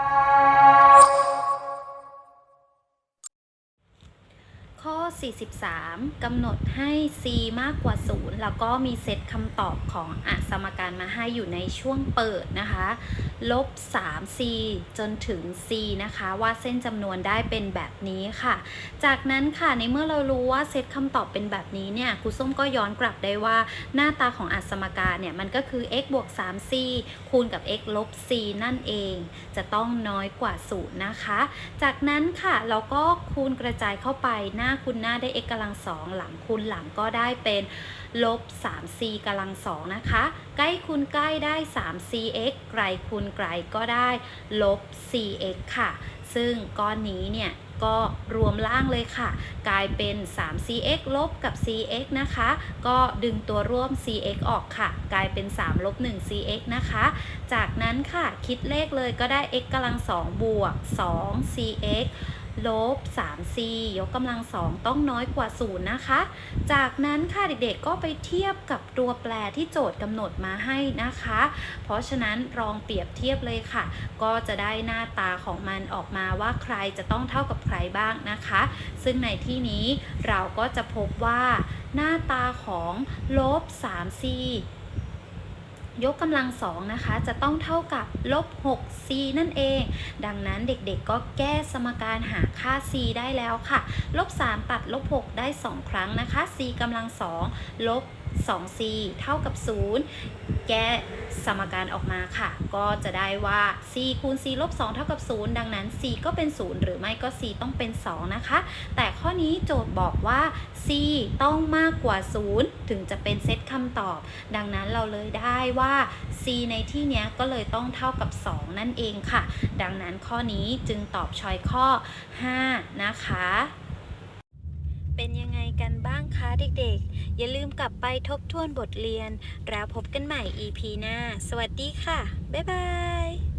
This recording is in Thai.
you ข้อ 43 กำหนดให้ c มากกว่า 0 แล้วก็มีเซตคำตอบของอสมการมาให้อยู่ในช่วงเปิดนะคะลบ 3c จนถึง c นะคะว่าเส้นจำนวนได้เป็นแบบนี้ค่ะ จากนั้นค่ะในเมื่อเรารู้ว่าเซตคำตอบเป็นแบบนี้เนี่ยครูส้มก็ย้อนกลับได้ว่าหน้าตาของอสมการเนี่ยมันก็คือ x บวก 3c คูณกับ x ลบ c นั่นเอง จะต้องน้อยกว่า 0 นะคะ จากนั้นค่ะเราก็คูณกระจายเข้าไปหน้าคูณหน้าได้ x กำลังสองหลังคูณหลังก็ได้เป็นลบ 3c กำลังสองนะคะ ใกล้คูณใกล้ได้ 3cx ไกลคูณไกลก็ได้ลบ cx ค่ะ ซึ่งก้อนนี้เนี่ยก็รวมล่างเลยค่ะ กลายเป็น 3cx ลบกับ cx นะคะ ก็ดึงตัวร่วม cx ออกค่ะ กลายเป็น 3 ลบ 1 cx นะคะ จากนั้นค่ะ คิดเลขเลยก็ได้ x กำลัง2บวก 2 cx ลบ 3c ยกกำลังสองต้องน้อยกว่า 0 นะคะ จากนั้นค่ะเด็กๆก็ไปเทียบกับตัวแปรที่โจทย์กำหนดมาให้นะคะ เพราะฉะนั้นลองเปรียบเทียบเลยค่ะ ก็จะได้หน้าตาของมันออกมาว่าใครจะต้องเท่ากับใครบ้างนะคะ ซึ่งในที่นี้เราก็จะพบว่าหน้าตาของลบ 3c ยกกำลังสองนะคะ จะต้องเท่ากับลบ 6c นั่นเอง ดังนั้นเด็กๆก็แก้สมการหาค่า c ได้แล้วค่ะลบ 3 ตัดลบ 6 ได้ 2 ครั้งนะคะ c กำลังสองลบ 2c เท่ากับ 0 แก้สมการออกมาค่ะ ก็จะได้ว่า c คูณ c ลบ 2 เท่ากับ 0 ดังนั้น c ก็เป็น 0 หรือไม่ก็ c ต้องเป็น 2 นะคะ แต่ข้อนี้โจทย์บอกว่า c ต้องมากกว่า 0 ถึงจะเป็นเซตคำตอบ ดังนั้นเราเลยได้ว่า c ในที่นี้ก็เลยต้องเท่ากับ 2 นั่นเองค่ะ ดังนั้นข้อนี้จึงตอบชอยข้อ 5 นะคะเป็นยังไงกันบ้างคะเด็กๆ อย่าลืมกลับไปทบทวนบทเรียน แล้วพบกันใหม่ EP หน้า สวัสดีค่ะ บ๊ายบาย